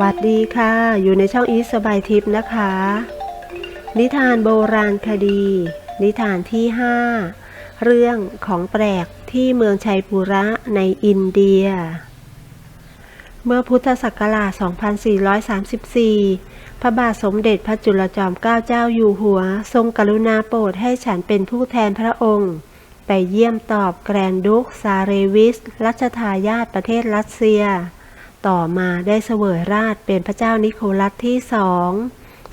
วัสดีค่ะ อยู่ในช่องอีสบายทิพย์นะคะ นิทานโบราณคดี นิทานที่ 5 เรื่องของแปลกที่เมืองชัยปุระในอินเดีย เมื่อพุทธศักราช 2434 พระบาทสมเด็จพระจุลจอมเกล้าเจ้าอยู่หัว ทรงกรุณาโปรดให้ฉันเป็นผู้แทนพระองค์ ไปเยี่ยมตอบแกรนดุกซาเรวิสรัชทายาทประเทศรัสเซีย ต่อมาได้เสวยราชเป็นพระเจ้านิโคลัสที่สอง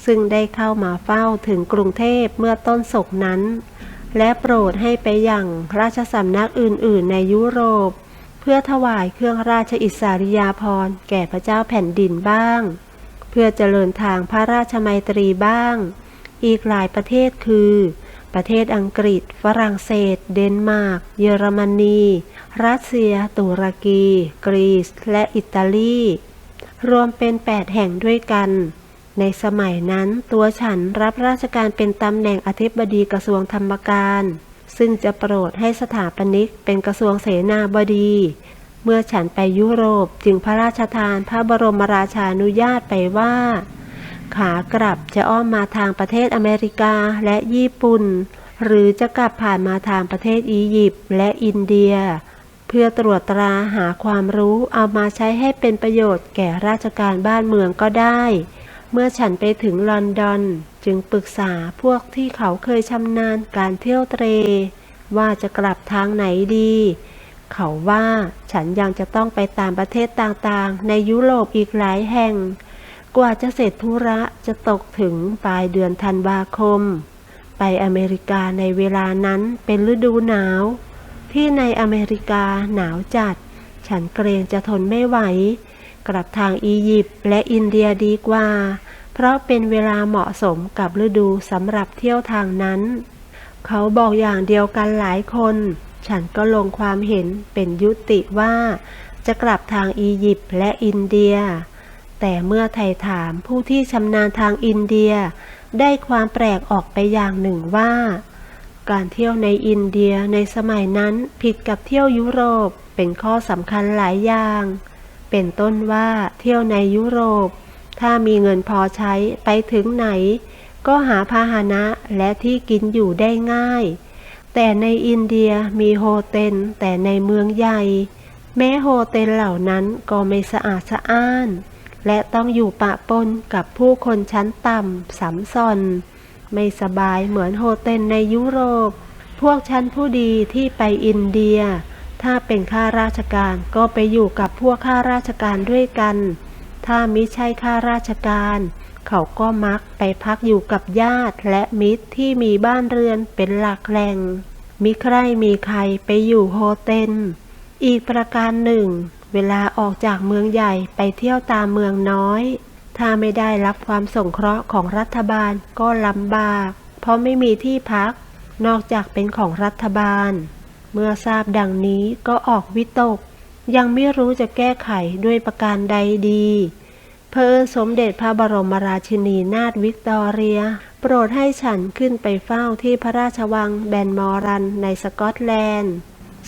ซึ่งได้เข้ามาเฝ้าถึงกรุงเทพเมื่อต้นศกนั้น และโปรดให้ไปยังราชสำนักอื่น ๆ ในยุโรป เพื่อถวายเครื่องราชอิสริยาภรณ์แก่พระเจ้าแผ่นดินบ้าง เพื่อเจริญทางพระราชมัยตรีบ้าง อีกหลายประเทศคือ ประเทศอังกฤษ ฝรั่งเศส เดนมาร์ก เยอรมนี รัสเซีย ตุรกี กรีซ และอิตาลี รวมเป็น 8 แห่งด้วยกัน ในสมัยนั้นตัวฉันรับราชการเป็นตำแหน่งอธิบดีกระทรวงธรรมการ ซึ่งจะโปรดให้สถาปนิกเป็นกระทรวงเสนาบดี เมื่อฉันไปยุโรปจึงพระราชทานพระบรมราชานุญาตไปว่า ขากลับจะอ้อมมาทางประเทศอเมริกาและญี่ปุ่น หรือจะกลับผ่านมาทางประเทศอียิปต์และอินเดีย เพื่อตรวจตราหาความรู้เอามาใช้ให้เป็นประโยชน์แก่ราชการบ้านเมืองก็ได้ เมื่อฉันไปถึงลอนดอนจึงปรึกษาพวกที่เขาเคยชำนาญการเที่ยวเตร ว่าจะกลับทางไหนดี เขาว่าฉันยังจะต้องไปตามประเทศต่างๆ ในยุโรปอีกหลายแห่ง กว่าจะเสร็จธุระจะตกถึงปลายเดือนธันวาคม ไปอเมริกาในเวลานั้นเป็นฤดูหนาว ที่ในอเมริกาหนาวจัด ฉันเกรงจะทนไม่ไหว กลับทางอียิปต์และอินเดียดีกว่า เพราะเป็นเวลาเหมาะสมกับฤดูสำหรับเที่ยวทางนั้น เขาบอกอย่างเดียวกันหลายคน ฉันก็ลงความเห็นเป็นยุติว่า จะกลับทางอียิปต์และอินเดีย แต่เมื่อไถ่ถามผู้ที่ชำนาญทางอินเดีย ได้ความแปลกออกไปอย่างหนึ่งว่า การเที่ยวในอินเดียในสมัยนั้นผิดกับเที่ยวยุโรปเป็นข้อสำคัญหลายอย่าง เป็นต้นว่าเที่ยวในยุโรป ถ้ามีเงินพอใช้ไปถึงไหน ก็หาพาหนะและที่กินอยู่ได้ง่าย แต่ในอินเดียมีโฮเทลแต่ในเมืองใหญ่ แม้โฮเทลเหล่านั้นก็ไม่สะอาดสะอ้าน และต้องอยู่ปะปนกับผู้คนชั้นต่ำสัมซอนไม่สบายเหมือนโฮเทลในยุโรป พวกชั้นผู้ดีที่ไปอินเดีย ถ้าเป็นข้าราชการก็ไปอยู่กับพวกข้าราชการด้วยกัน ถ้ามิใช่ข้าราชการ เขาก็มักไปพักอยู่กับญาติและมิตรที่มีบ้านเรือนเป็นหลักแหล่งมิใครมีใครไปอยู่โฮเทลอีกประการหนึ่ง เวลาออกจากเมืองใหญ่ไปเที่ยวตามเมืองน้อย ถ้าไม่ได้รับความสงเคราะห์ของรัฐบาลก็ลำบาก เพราะไม่มีที่พัก นอกจากเป็นของรัฐบาล เมื่อทราบดังนี้ก็ออกวิตก ยังไม่รู้จะแก้ไขด้วยประการใดดีเพอสมเด็จพระบรมราชินีนาถวิกตอเรีย โปรดให้ฉันขึ้นไปเฝ้าที่พระราชวังแบนมอรันในสกอตแลนด์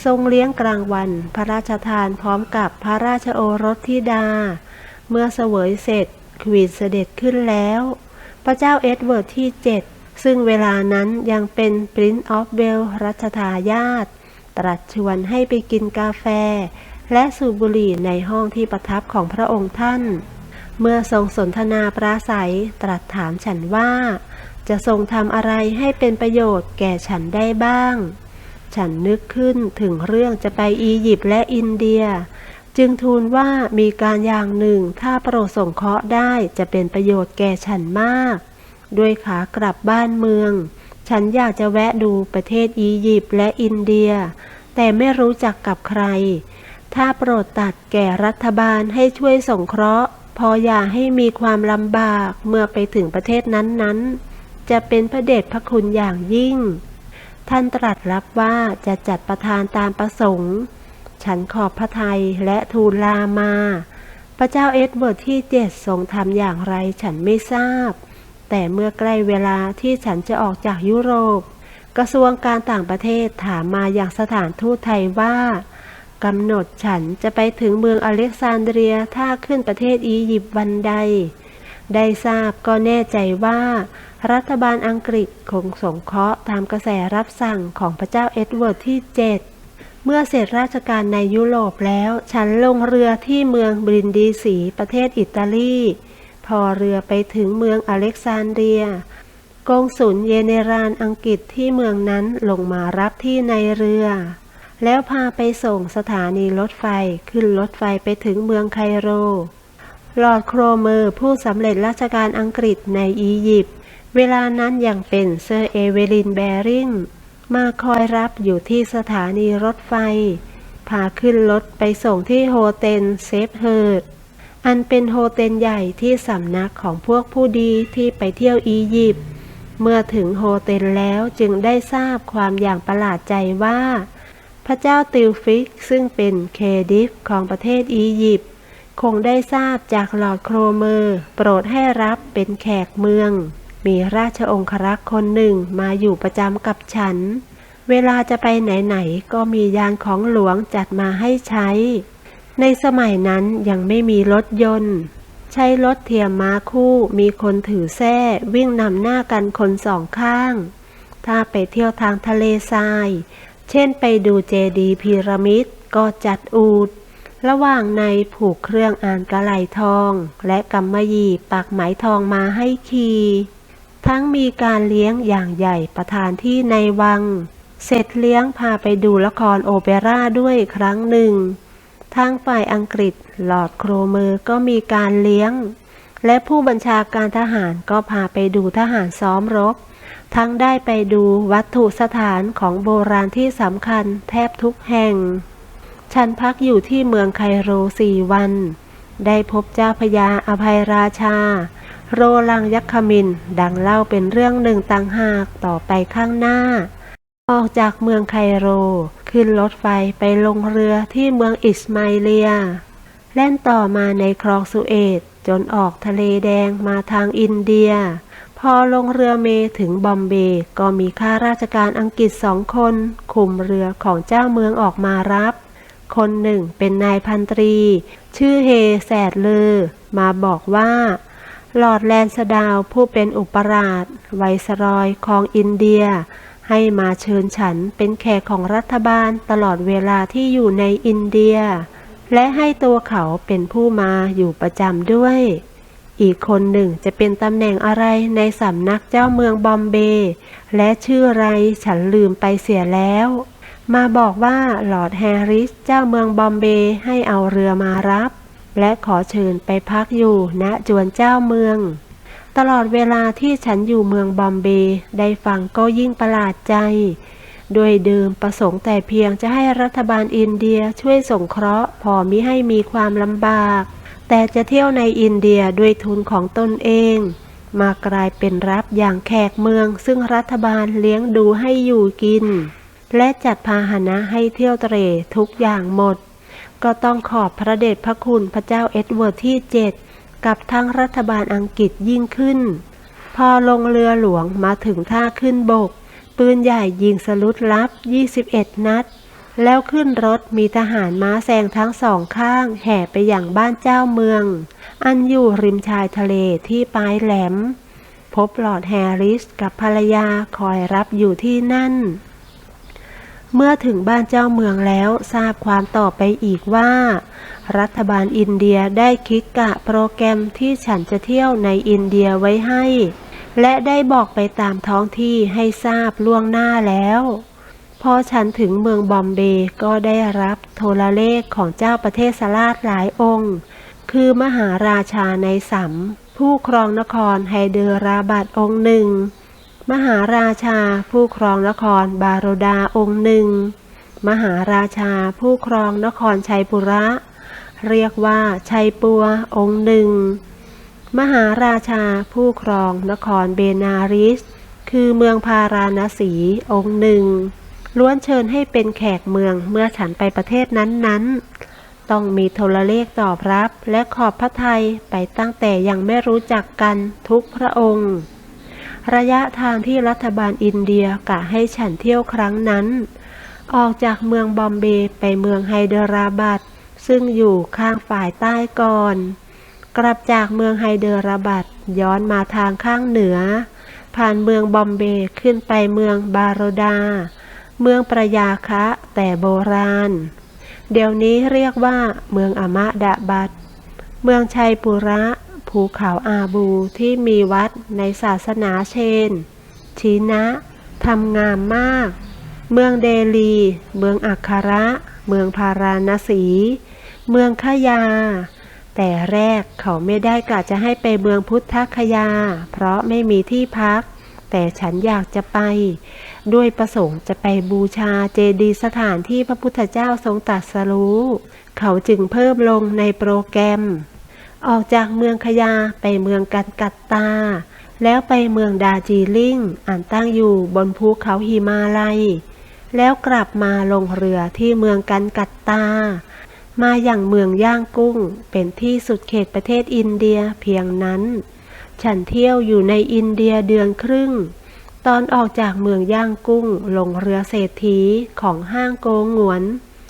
ทรงเลี้ยงกลางวัน พระราชทานพร้อมกับพระราชโอรสธิดา เมื่อเสวยเสร็จควีนเสด็จขึ้นแล้ว พระเจ้าเอ็ดเวิร์ดที่ 7 ซึ่งเวลานั้นยังเป็น Prince of Wales รัชทายาทตรัสชวนให้ไปกินกาแฟ และสูบบุหรี่ในห้องที่ประทับของพระองค์ท่าน เมื่อทรงสนทนาปราศัยตรัสถามฉันว่า จะทรงทำอะไรให้เป็นประโยชน์แก่ฉันได้บ้าง ฉันนึกขึ้นถึงเรื่องจะไปอียิปต์และอินเดีย จึงทูลว่ามีการอย่างหนึ่งถ้าโปรดส่งเคราะห์ได้จะเป็นประโยชน์แก่ฉันมาก ด้วยขากลับบ้านเมือง ฉันอยากจะแวะดูประเทศอียิปต์และอินเดีย แต่ไม่รู้จักกับใคร ถ้าโปรดตัดแก่รัฐบาลให้ช่วยส่งเคราะห์ พออย่าให้มีความลำบากเมื่อไปถึงประเทศนั้นๆ จะเป็นพระเดชพระคุณอย่างยิ่ง ท่านตรัสรับว่าจะจัดประทานตามประสงค์ ฉันขอบพระทัยและทูลลามา พระเจ้าเอ็ดเวิร์ดที่เจ็ดทรงทำอย่างไรฉันไม่ทราบ แต่เมื่อใกล้เวลาที่ฉันจะออกจากยุโรป กระทรวงการต่างประเทศถามมาอย่างสถานทูตไทยว่ากำหนดฉันจะไปถึงเมืองอเล็กซานเดรียถ้าขึ้นประเทศอียิปต์วันใด ได้ทราบก็แน่ใจว่า รัฐบาลอังกฤษคงสงเคราะห์ตามกระแสรับสั่งของพระเจ้าเอ็ดเวิร์ดที่ 7 เมื่อเสร็จราชการในยุโรปแล้ว ฉันลงเรือที่เมืองบรินดีสีประเทศอิตาลี พอเรือไปถึงเมืองอเล็กซานเดียกงสุลเยเนรานอังกฤษที่เมืองนั้นลงมารับที่ในเรือ แล้วพาไปส่งสถานีรถไฟขึ้นรถไฟไปถึงเมืองไคโร ลอร์ดโครเมอร์ผู้สำเร็จราชการอังกฤษในอียิปต์เวลานั้นยังเป็นเซอร์เอเวลินแบริงมาคอยรับอยู่ที่สถานีรถไฟ พาขึ้นรถไปส่งที่โฮเทลเซฟเฮิร์ดอันเป็นโฮเทลใหญ่ที่สำนักของพวกผู้ดีที่ไปเที่ยวอียิปต์เมื่อถึงโฮเทลแล้วจึงได้ทราบความอย่างประหลาดใจว่า พระเจ้าติลฟิกซึ่งเป็นเคดิฟของประเทศอียิปต์ คงได้ทราบจากหลอดโครเมอร์โปรดให้รับเป็นแขกเมือง มีราชองครักษ์คนหนึ่งมาอยู่ประจำกับฉัน เวลาจะไปไหนๆก็มียานของหลวงจัดมาให้ใช้ ในสมัยนั้นยังไม่มีรถยนต์ ใช้รถเทียมม้าคู่มีคนถือแส้วิ่งนำหน้ากันคนสองข้าง ถ้าไปเที่ยวทางทะเลทราย เช่นไปดูเจดีย์พีระมิดก็จัดอูด ระหว่างในผูกเครื่องอ่านกระไหลทอง และกำมะหยี่ปักไหมทองมาให้คี ทั้งมีการเลี้ยงอย่างใหญ่ประธานที่ในวัง เสร็จเลี้ยงพาไปดูละครโอเปร่าด้วยครั้งหนึ่ง ทางฝ่ายอังกฤษหลอดโครเมอร์ก็มีการเลี้ยง และผู้บัญชาการทหารก็พาไปดูทหารซ้อมรบ ทั้งได้ไปดูวัตถุสถานของโบราณที่สำคัญแทบทุกแห่ง ฉันพักอยู่ที่เมืองไคโรสี่วัน ได้พบเจ้าพญาอภัยราชา โรลังยักขมิน ดังเล่าเป็นเรื่องหนึ่งต่างหากต่อไปข้างหน้า ออกจากเมืองไคโร ขึ้นรถไฟไปลงเรือที่เมืองอิสมาอิเลีย แล่นต่อมาในคลองสุเอตจนออกทะเลแดงมาทางอินเดีย พอลงเรือเมถึงบอมเบย์ก็มีข้าราชการอังกฤษสองคน คุมเรือของเจ้าเมืองออกมารับ คนหนึ่งเป็นนายพันตรี ชื่อเฮแสดเลอมาบอกว่าลอร์ดแลนสดาวผู้เป็นอุปราชไวสรอยของอินเดีย ให้มาเชิญฉันเป็นแขกของรัฐบาลตลอดเวลาที่อยู่ในอินเดีย และให้ตัวเขาเป็นผู้มาอยู่ประจำด้วย อีกคนหนึ่งจะเป็นตำแหน่งอะไรในสำนักเจ้าเมืองบอมเบย์และชื่ออะไรฉันลืมไปเสียแล้ว มาบอกว่าหลอร์ดแฮริสเจ้าเมืองบอมเบย์ให้เอาเรือมารับ และขอเชิญไปพักอยู่ณจวนเจ้าเมือง ตลอดเวลาที่ฉันอยู่เมืองบอมเบย์ได้ฟังก็ยิ่งประหลาดใจโดยเดิมประสงค์แต่เพียงจะให้รัฐบาลอินเดียช่วยสงเคราะห์พอมิให้มีความลำบาก แต่จะเที่ยวในอินเดียด้วยทุนของตนเอง มากลายเป็นรับอย่างแขกเมือง ซึ่งรัฐบาลเลี้ยงดูให้อยู่กิน และจัดพาหนะให้เที่ยวเตรทุกอย่างหมด ก็ต้องขอบพระเดชพระคุณพระเจ้าเอ็ดเวิร์ดที่เจ็ดกับทั้งรัฐบาลอังกฤษยิ่งขึ้น พอลงเรือหลวงมาถึงท่าขึ้นบก ปืนใหญ่ยิงสลุดลับ 21 นัด แล้วขึ้นรถมีทหารม้าแซงทั้งสองข้าง แห่ไปอย่างบ้านเจ้าเมือง อันอยู่ริมชายทะเลที่ปลายแหลม พบหลอดแฮร์ริสกับภรรยาคอยรับอยู่ที่นั่น เมื่อถึงบ้านเจ้าเมืองแล้วทราบความต่อไปอีกว่า รัฐบาลอินเดียได้คิดกะโปรแกรมที่ฉันจะเที่ยวในอินเดียไว้ให้ และได้บอกไปตามท้องที่ให้ทราบล่วงหน้าแล้วพอฉันถึงเมืองบอมเบย์ก็ได้รับโทรเลขของเจ้าประเทศสลาดหลายองค์ คือมหาราชาในสัมผู้ครองนครไฮเดราบัดองค์หนึ่ง มหาราชาผู้ครองนครบาโรดาองค์หนึ่ง มหาราชาผู้ครองนครชัยปุระ เรียกว่าชัยปัวองค์หนึ่ง มหาราชาผู้ครองนครเบนาริส คือเมืองพาราณสีองค์หนึ่ง ล้วนเชิญให้เป็นแขกเมืองเมื่อฉันไปประเทศนั้นๆ ต้องมีโทรเลขตอบรับและขอบพระทัยไปตั้งแต่ยังไม่รู้จักกันทุกพระองค์ ระยะทางที่รัฐบาลอินเดียกะให้ฉันเที่ยวครั้งนั้น ออกจากเมืองบอมเบย์ไปเมืองไฮเดราบัดซึ่งอยู่ข้างฝ่ายใต้ก่อน กลับจากเมืองไฮเดราบัดย้อนมาทางข้างเหนือ ผ่านเมืองบอมเบย์ขึ้นไปเมืองบาโรดา เมืองประยาคะแต่โบราณ เดี๋ยวนี้เรียกว่าเมืองอมะดะบัดเมืองชัยปุระ ภูเขาอาบูที่มีวัดในศาสนาเชน ชีนะทำงามมาก เมืองเดลี เมืองอัคาระ เมืองพาราณสี เมืองขยา แต่แรกเขาไม่ได้กะจะให้ไปเมืองพุทธคยา เพราะไม่มีที่พัก แต่ฉันอยากจะไป ด้วยประสงค์จะไปบูชาเจดีสถานที่พระพุทธเจ้าทรงตรัสรู้ เขาจึงเพิ่มลงในโปรแกรม ออกจากเมืองขยาไปเมืองกันกัตตา แล้วไปเมืองดาจีลิงอันตั้งอยู่บนภูเขาหิมาลัย แล้วกลับมาลงเรือที่เมืองกันกัตตา มาอย่างเมืองย่างกุ้งเป็นที่สุดเขตประเทศอินเดียเพียงนั้น ฉันเที่ยวอยู่ในอินเดียเดือนครึ่ง ตอนออกจากเมืองย่างกุ้งลงเรือเศรษฐีของห้างโกงหวน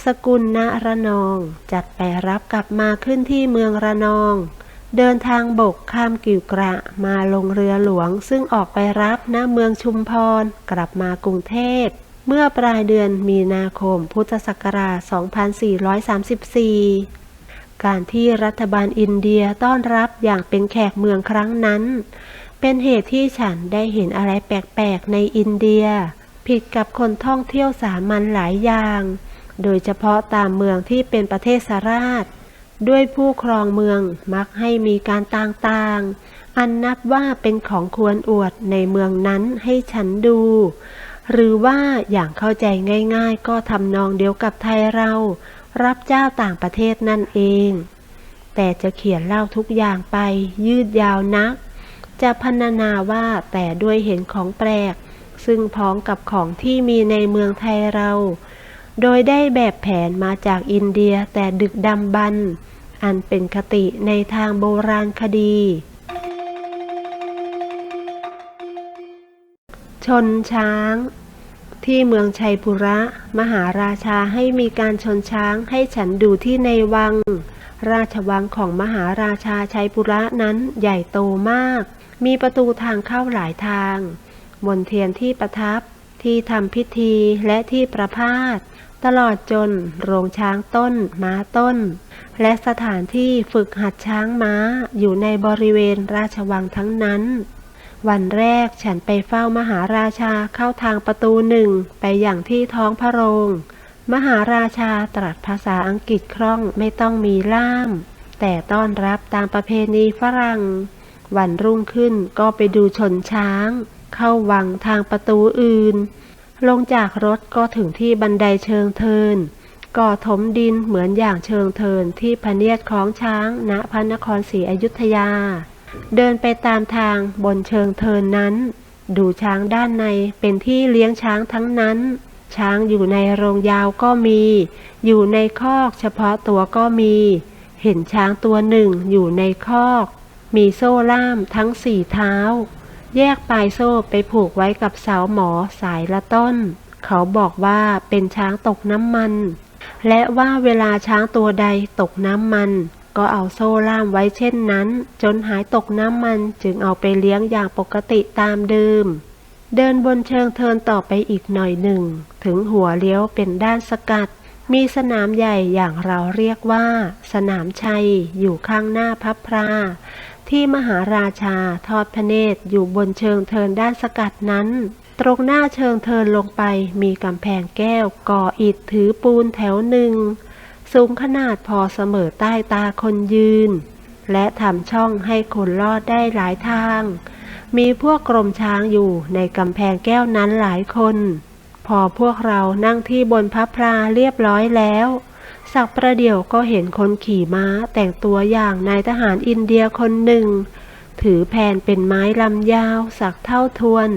สกุลณระนอง จัดไปรับกลับมาขึ้นที่เมืองระนอง เดินทางบกข้ามกิวกระมาลงเรือหลวง ซึ่งออกไปรับณเมืองชุมพร กลับมากรุงเทพ เมื่อปลายเดือนมีนาคมพุทธศักราช 2434 การที่รัฐบาลอินเดียต้อนรับอย่างเป็นแขกเมืองครั้งนั้น เป็นเหตุที่ฉันได้เห็นอะไรแปลกๆในอินเดีย ผิดกับคนท่องเที่ยวสามัญหลายอย่าง โดยเฉพาะตามเมืองที่เป็นประเทศสาราช ด้วยผู้ครองเมืองมักให้มีการต่างๆ อันนับว่าเป็นของควรอวดในเมืองนั้นให้ฉันดู หรือว่าอย่างเข้าใจง่ายๆ ก็ทำนองเดียวกับไทยเรา รับเจ้าต่างประเทศนั่นเอง แต่จะเขียนเล่าทุกอย่างไปยืดยาวนัก จะพรรณนาว่าแต่ด้วยเห็นของแปลก ซึ่งพ้องกับของที่มีในเมืองไทยเรา โดยได้แบบแผนมาจากอินเดียแต่ดึกดำบรรพ์อันเป็นคติในทางโบราณคดี ชนช้าง ที่เมืองชัยปุระ มหาราชาให้มีการชนช้างให้ฉันดูที่ในวัง ราชวังของมหาราชาชัยปุระนั้นใหญ่โตมาก มีประตูทางเข้าหลายทางบนเทียนที่ประทับที่ทำพิธีและที่ประพาส ตลอดจนโรงช้างต้น ม้าต้น และสถานที่ฝึกหัดช้างม้าอยู่ในบริเวณราชวังทั้งนั้น วันแรกฉันไปเฝ้ามหาราชาเข้าทางประตูหนึ่งไปอย่างที่ท้องพระโรง มหาราชาตรัสภาษาอังกฤษคล่องไม่ต้องมีล่าม แต่ต้อนรับตามประเพณีฝรั่ง วันรุ่งขึ้นก็ไปดูชนช้าง เข้าวังทางประตูอื่น ลงจากรถก็ถึงที่บันไดเชิงเทินก่อถมดินเหมือนอย่างเชิงเทินที่พเนียดของช้างณพระนครศรีอยุธยา เดินไปตามทางบนเชิงเทินนั้น ดูช้างด้านในเป็นที่เลี้ยงช้างทั้งนั้น ช้างอยู่ในโรงยาวก็มี อยู่ในคอกเฉพาะตัวก็มี เห็นช้างตัวหนึ่งอยู่ในคอก มีโซ่ล่ามทั้งสี่เท้า แยกปลายโซ่ไปผูกไว้กับเสาหมอสายละต้น เขาบอกว่าเป็นช้างตกน้ำมัน และว่าเวลาช้างตัวใดตกน้ำมัน ก็เอาโซ่ล่ามไว้เช่นนั้น จนหายตกน้ำมันจึงเอาไปเลี้ยงอย่างปกติตามเดิม เดินบนเชิงเทินต่อไปอีกหน่อยหนึ่ง ถึงหัวเลี้ยวเป็นด้านสกัด มีสนามใหญ่อย่างเราเรียกว่า สนามชัยอยู่ข้างหน้าพับพรา ที่มหาราชาทอดพระเนตรอยู่บนเชิงเทินด้านสกัดนั้น ตรงหน้าเชิงเทินลงไปมีกำแพงแก้วก่ออิฐถือปูนแถวหนึ่ง สูงขนาดพอเสมอใต้ตาคนยืน และทำช่องให้คนลอดได้หลายทาง มีพวกกรมช้างอยู่ในกำแพงแก้วนั้นหลายคน พอพวกเรานั่งที่บนพับพลาเรียบร้อยแล้ว สักประเดี๋ยวก็เห็นคนขี่ม้าแต่งตัวอย่างนายทหารอินเดียคนหนึ่ง ถือแผ่นเป็นไม้ลำยาว สักเท่าทวน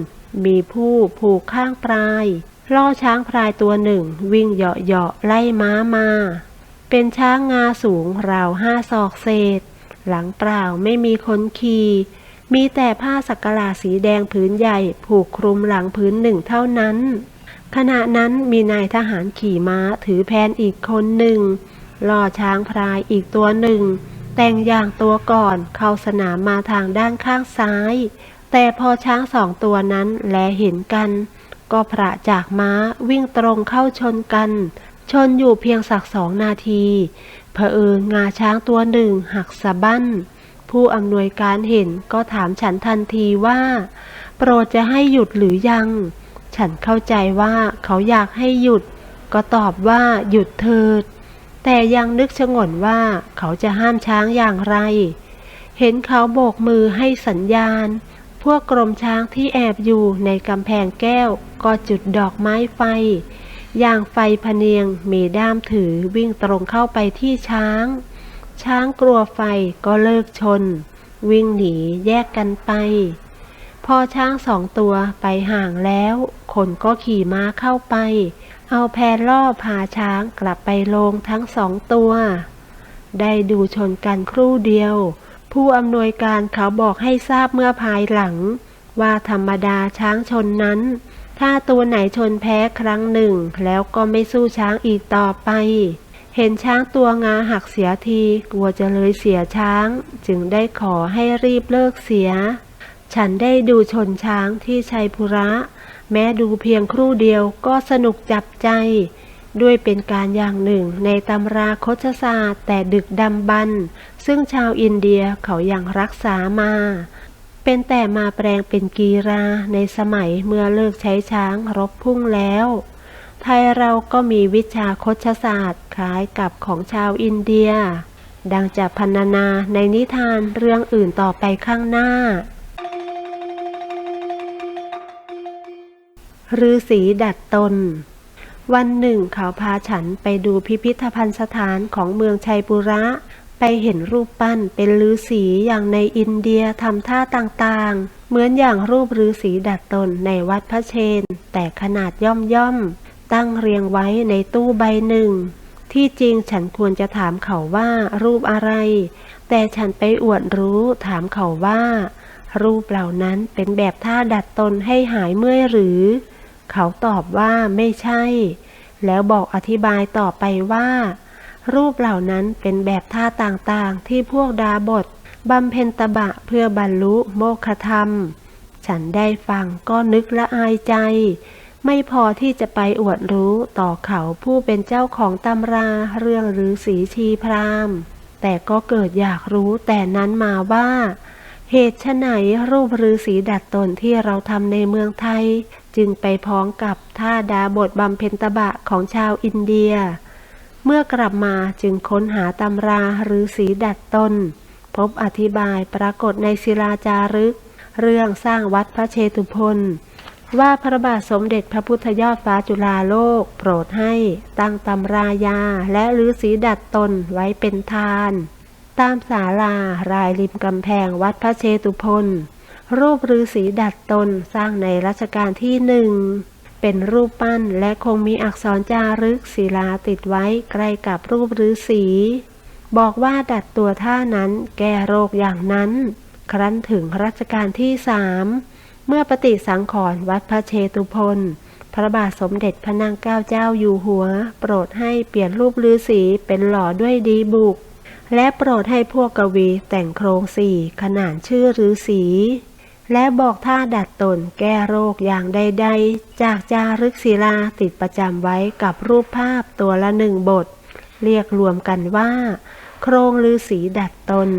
มีผู้ผูกข้างปลายล่อช้างพลายตัวหนึ่ง วิ่งเหาะๆไล่ม้ามา เป็นช้างงาสูงราวห้าศอกเศษ หลังเปล่าไม่มีคนขี่มีแต่ผ้าสักหลาสีแดงผืนใหญ่ ผูกคลุมหลังผืนหนึ่งเท่านั้น ขณะนั้นมีนายทหารขี่ม้าถือแพนอีกคนหนึ่งล่อช้างพรายอีกตัวหนึ่ง แต่งอย่างตัวก่อนเข้าสนามมาทางด้านข้างซ้าย แต่พอช้างสองตัวนั้นแลเห็นกัน ก็พระจากม้าวิ่งตรงเข้าชนกัน ชนอยู่เพียงสักสองนาทีเผอิญงาช้างตัวหนึ่งหักสะบั้น ผู้อำนวยการเห็นก็ถามฉันทันทีว่า โปรดจะให้หยุดหรือยัง ฉันเข้าใจว่าเขาอยากให้หยุด ก็ตอบว่าหยุดเถิด แต่ยังนึกชงนว่าเขาจะห้ามช้างอย่างไร เห็นเขาโบกมือให้สัญญาณ พวกกรมช้างที่แอบอยู่ในกำแพงแก้ว ก็จุดดอกไม้ไฟ อย่างไฟพเนียงมีด้ามถือวิ่งตรงเข้าไปที่ช้าง ช้างกลัวไฟก็เลิกชน วิ่งหนีแยกกันไป พอช้างสองตัวไปห่างแล้ว คนก็ขี่ม้าเข้าไป เอาแพรล่อพาช้างกลับไปลงทั้งสองตัว ได้ดูชนกันครู่เดียว ผู้อำนวยการเขาบอกให้ทราบเมื่อภายหลัง ว่าธรรมดาช้างชนนั้น ถ้าตัวไหนชนแพ้ครั้งหนึ่ง แล้วก็ไม่สู้ช้างอีกต่อไป เห็นช้างตัวงาหักเสียที กลัวจะเลยเสียช้าง จึงได้ขอให้รีบเลิกเสีย ฉันได้ดูชนช้างที่ชัยพุระ แม้ดูเพียงครู่เดียวก็สนุกจับใจ ด้วยเป็นการอย่างหนึ่งในตำราคชศาสตร์แต่ดึกดำบรรพ์ซึ่งชาวอินเดียเขายังรักษามา เป็นแต่มาแปลงเป็นกีราในสมัยเมื่อเลิกใช้ช้างรบพุ่งแล้ว ไทยเราก็มีวิชาคชศาสตร์คล้ายกับของชาวอินเดีย ดังจะพรรณนาในนิทานเรื่องอื่นต่อไปข้างหน้า ฤาษีดัดตน วันหนึ่งเขาพาฉันไปดูพิพิธภัณฑ์สถานของเมืองชัยปุระ ไปเห็นรูปปั้นเป็นฤาษีอย่างในอินเดียทำท่าต่างๆ เหมือนอย่างรูปฤาษีดัดตนในวัดพระเชน แต่ขนาดย่อมๆ ตั้งเรียงไว้ในตู้ใบหนึ่ง ที่จริงฉันควรจะถามเขาว่ารูปอะไร แต่ฉันไปอวดรู้ถามเขาว่ารูปเหล่านั้นเป็นแบบท่าดัดตนให้หายเมื่อยหรือ เขาตอบว่าไม่ใช่ แล้วบอกอธิบายต่อไปว่า รูปเหล่านั้นเป็นแบบท่าต่างๆ ที่พวกดาบทบำเพ็ญตบะเพื่อบรรลุโมฆะธรรม ฉันได้ฟังก็นึกละอายใจ ไม่พอที่จะไปอวดรู้ต่อเขาผู้เป็นเจ้าของตำราเรื่องฤาษีชีพรามแต่ก็เกิดอยากรู้แต่นั้นมาว่า เหตุไฉนรูปฤาษีดัดตนที่เราทำในเมืองไทย จึงไปพ้องกับท่าดาบทบำเพ็ญตบะของชาวอินเดีย เมื่อกลับมาจึงค้นหาตำราฤาษีดัดตนพบอธิบายปรากฏในศิลาจารึก เรื่องสร้างวัดพระเชตุพนว่าพระบาทสมเด็จพระพุทธยอดฟ้าจุฬาโลก โปรดให้ตั้งตำรายาและฤาษีดัดตนไว้เป็นทาน ตามศาลารายริมกำแพงวัดพระเชตุพน รูปฤาษีดัดตนสร้างในรัชกาลที่หนึ่ง เป็นรูปปั้นและคงมีอักษรจารึกศิลาติดไว้ใกล้กับรูปฤาษีบอกว่าดัดตัวท่านั้นแก้โรคอย่างนั้น ครั้นถึงรัชกาลที่สามเมื่อปฏิสังขรณ์วัดพระเชตุพนพระบาทสมเด็จพระนางเก้าเจ้าอยู่หัว โปรดให้เปลี่ยนรูปฤาษีเป็นหล่อด้วยดีบุก และโปรดให้พวกกวีแต่งโครงสี่ขนานชื่อฤาษี และบอกท่าดัดตนแก้โรคอย่างใดๆ จากจารึกศิลาติดประจำไว้กับรูปภาพตัวละหนึ่งบท เรียกรวมกันว่า โครงฤาษีดัดตน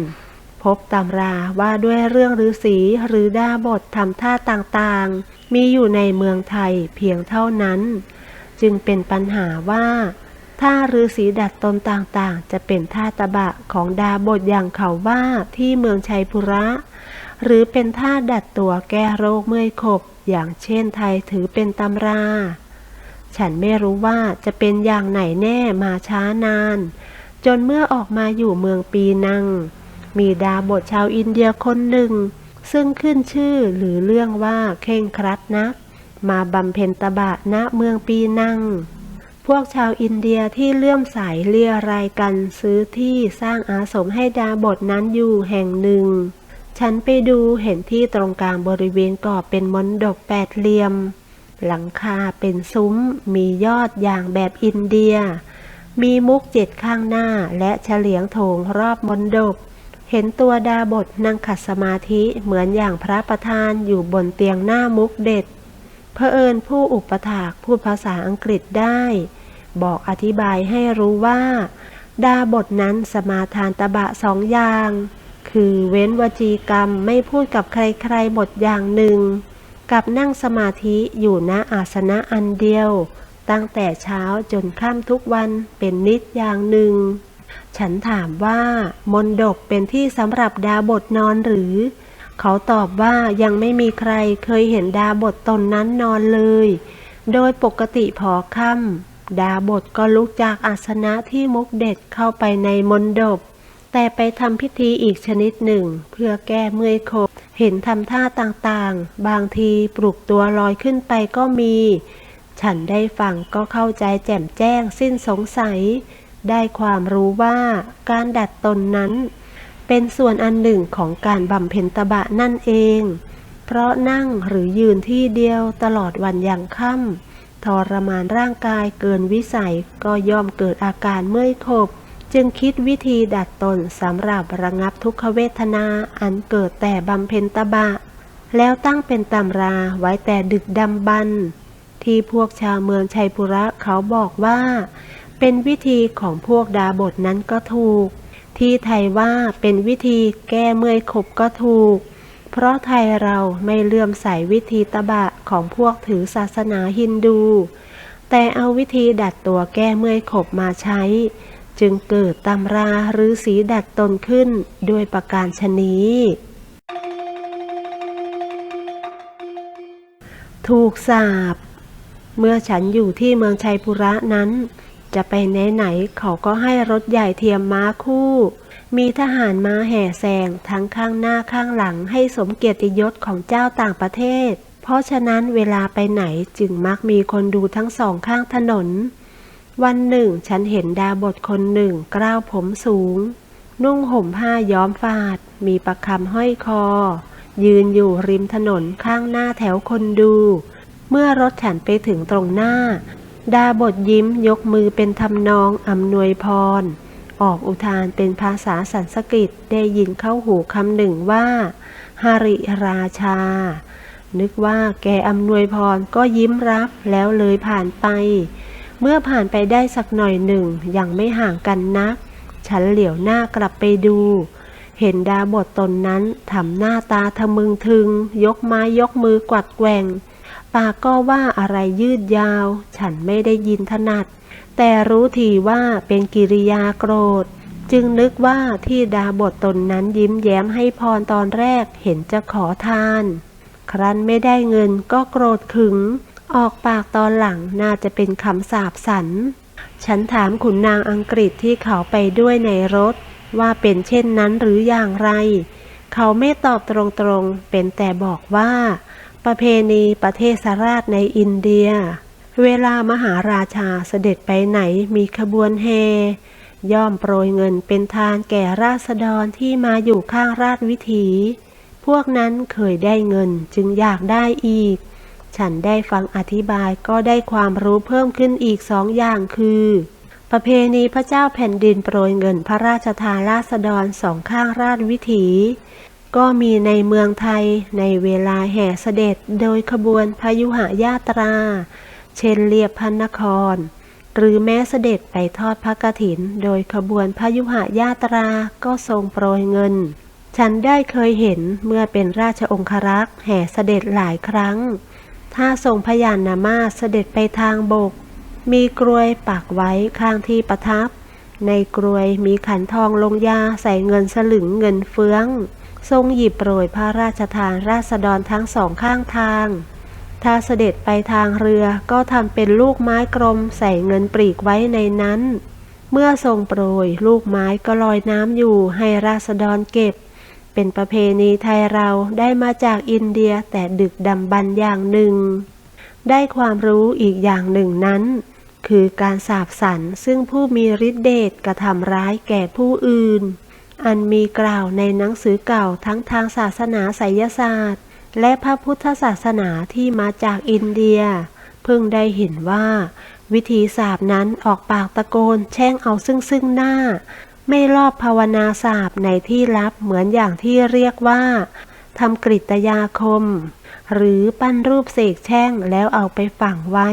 พบตำราว่าด้วยเรื่องฤาษีหรือดาบททำท่าต่างๆ มีอยู่ในเมืองไทยเพียงเท่านั้น จึงเป็นปัญหาว่า ท่าฤาษีดัดตนต่างๆ จะเป็นท่าตะบะของดาบทอย่างเขาว่าที่เมืองชัยพุระ หรือเป็นท่าดัดตัวแก้โรคเมื่อยขบ อย่างเช่นไทยถือเป็นตำรา ฉันไม่รู้ว่าจะเป็นอย่างไหนแน่มาช้านาน จนเมื่อออกมาอยู่เมืองปีนัง มีดาบทชาวอินเดียคนหนึ่ง ซึ่งขึ้นชื่อหรือเรื่องว่าเข่งครัดนัก มาบำเพ็ญตบะณเมืองปีนัง พวกชาวอินเดียที่เลื่อมใสเลียรายกันซื้อที่สร้างอาสมให้ดาบทนั้นอยู่แห่งหนึ่ง ฉันไปดูเห็นที่ตรงกลางบริเวณก่อเป็นมนดกแปดเหลี่ยม หลังคาเป็นซุ้ม มียอดอย่างแบบอินเดีย มีมุกเจ็ดข้างหน้าและเฉลียงโถงรอบมนดบเห็นตัวดาบทนั่งขัดสมาธิเหมือนอย่างพระประธานอยู่บนเตียงหน้ามุกเด็ด เผอิญผู้อุปถากพูดภาษาอังกฤษได้ บอกอธิบายให้รู้ว่า ดาบทนั้นสมาทานตบะสองอย่าง คือเว้นวจีกรรมไม่พูดกับใครๆบทอย่างหนึ่ง กับนั่งสมาธิอยู่ณอาสนะอันเดียว ตั้งแต่เช้าจนค่ำทุกวันเป็นนิดอย่างหนึ่ง ฉันถามว่า มนดกเป็นที่สำหรับดาบทนอนหรือ เขาตอบว่ายังไม่มีใครเคยเห็นดาบทตนนั้นนอนเลย โดยปกติพอค่ำดาบทก็ลุกจากอาสนะที่มุกเด็ดเข้าไปในมนดบ แต่ไปทำพิธีอีกชนิดหนึ่ง เพื่อแก้เมื่อยคบเห็นทำท่าต่างๆ บางทีปลุกตัวลอยขึ้นไปก็มี ฉันได้ฟังก็เข้าใจแจ่มแจ้งสิ้นสงสัย ได้ความรู้ว่าการดัดตนนั้น เป็นส่วนอันหนึ่งของการบำเพ็ญตบะนั่นเอง เพราะนั่งหรือยืนที่เดียวตลอดวันอย่างค่ำทรมานร่างกายเกินวิสัยก็ย่อมเกิดอาการเมื่อยขบ จึงคิดวิธีดัดตนสำหรับระงับทุกขเวทนาอันเกิดแต่บำเพ็ญตบะ แล้วตั้งเป็นตำราไว้แต่ดึกดำบรรที่พวกชาวเมืองชัยปุระเขาบอกว่า เป็นวิธีของพวกดาบทนั้นก็ถูก ที่ไทยว่าเป็นวิธีแก้เมื่อยขบก็ถูก เพราะไทยเราไม่เลื่อมใสวิธีตบะของพวกถือศาสนาฮินดู แต่เอาวิธีดัดตัวแก้เมื่อยขบมาใช้ จึงเกิดตำราหรือสีดัดตนขึ้นด้วยประการชนีถูกสาบ เมื่อฉันอยู่ที่เมืองชัยปุระนั้น จะไปไหนไหนๆเขาก็ให้รถใหญ่เทียมม้าคู่ มีทหารม้าแห่แซงทั้งข้างหน้าข้างหลังให้สมเกียรติยศของเจ้าต่างประเทศ เพราะฉะนั้นเวลาไปไหนจึงมักมีคนดูทั้งสองข้างถนน วันหนึ่งฉันเห็นดาบทคนหนึ่งกล้าวผมสูง นุ่งห่มผ้าย้อมฟาด มีประคำห้อยคอ ยืนอยู่ริมถนนข้างหน้าแถวคนดูเมื่อรถฉันไปถึงตรงหน้า ดาบทยิ้มยกมือเป็นทำนองอำนวยพร ออกอุทานเป็นภาษาสันสกฤตได้ยินเข้าหูคำหนึ่งว่าฮาริราชา นึกว่าแกอำนวยพรก็ยิ้มรับแล้วเลยผ่านไป เมื่อผ่านไปได้สักหน่อยหนึ่งยังไม่ห่างกันนัก ฉันเหลียวหน้ากลับไปดู เห็นดาบทตนนั้นทำหน้าตาทะมึงทึง ยกไม้ยกมือกวัดแกว่ง ปากก็ว่าอะไรยืดยาว ฉันไม่ได้ยินถนัด แต่รู้ทีว่าเป็นกิริยาโกรธ จึงนึกว่าที่ดาบทตนนั้นยิ้มแย้มให้พรตอนแรกเห็นจะขอทาน ครั้นไม่ได้เงินก็โกรธขึง ออกปากตอนหลังน่าจะเป็นคำสาบสัน ฉันถามขุนนางอังกฤษที่เขาไปด้วยในรถ ว่าเป็นเช่นนั้นหรืออย่างไร เขาไม่ตอบตรงๆ เป็นแต่บอกว่า ประเพณีประเทศสราชในอินเดีย เวลามหาราชาเสด็จไปไหนมีขบวนแห่ย่อมโปรยเงินเป็นทานแก่ราษฎรที่มาอยู่ข้างราชวิถี พวกนั้นเคยได้เงินจึงอยากได้อีก ฉันได้ฟังอธิบายก็ได้ความรู้เพิ่มขึ้นอีกสองอย่างคือ ประเพณีพระเจ้าแผ่นดินโปรยเงินพระราชทานราษฎรสองข้างราชวิถี ก็มีในเมืองไทยในเวลาแห่เสด็จโดยขบวนพายุหายาตรา เช่นเรียบพันนคร หรือแม้เสด็จไปทอดพระกฐิน โดยขบวนพายุหายาตราก็ทรงโปรยเงิน ฉันได้เคยเห็นเมื่อเป็นราชองครักษ์แห่เสด็จหลายครั้ง ถ้าทรงพยานนามาเสด็จไปทางบก มีกรวยปักไว้ข้างที่ประทับ ในกรวยมีขันทองลงยาใส่เงินสลึงเงินเฟือง ทรงหยิบโปรยพระราชทานราษฎรทั้งสองข้างทาง ถ้าเสด็จไปทางเรือก็ทำเป็นลูกไม้กลมใส่เงินปลีกไว้ในนั้น เมื่อทรงโปรยลูกไม้ก็ลอยน้ำอยู่ให้ราษฎรเก็บ เป็นประเพณีไทยเราได้มาจากอินเดียแต่ดึกดำบรรพ์อย่างหนึ่ง ได้ความรู้อีกอย่างหนึ่งนั้น คือการสาบสันซึ่งผู้มีฤทธิเดชกระทำร้ายแก่ผู้อื่น อันมีกล่าวในหนังสือเก่าทั้งทางศาสนาไสยศาสตร์ และพระพุทธศาสนาที่มาจากอินเดีย เพิ่งได้เห็นว่า วิธีสาบนั้นออกปากตะโกนแช่งเอาซึ่งซึ่งหน้า ไม่รอบภาวนาสาบในที่ลับเหมือนอย่างที่เรียกว่าทำกริตยาคม หรือปั้นรูปเสกแช่งแล้วเอาไปฝังไว้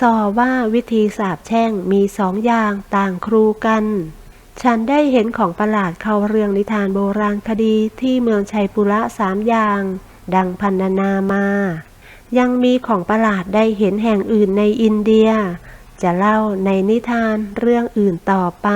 สอว่าวิธีสาบแช่งมีสองอย่างต่างครูกัน ฉันได้เห็นของประหลาดเข้าเรื่องนิทานโบราณคดีที่เมืองชัยปุระสามอย่าง ดังพันนามา ยังมีของประหลาดได้เห็นแห่งอื่นในอินเดีย จะเล่าในนิทานเรื่องอื่นต่อไป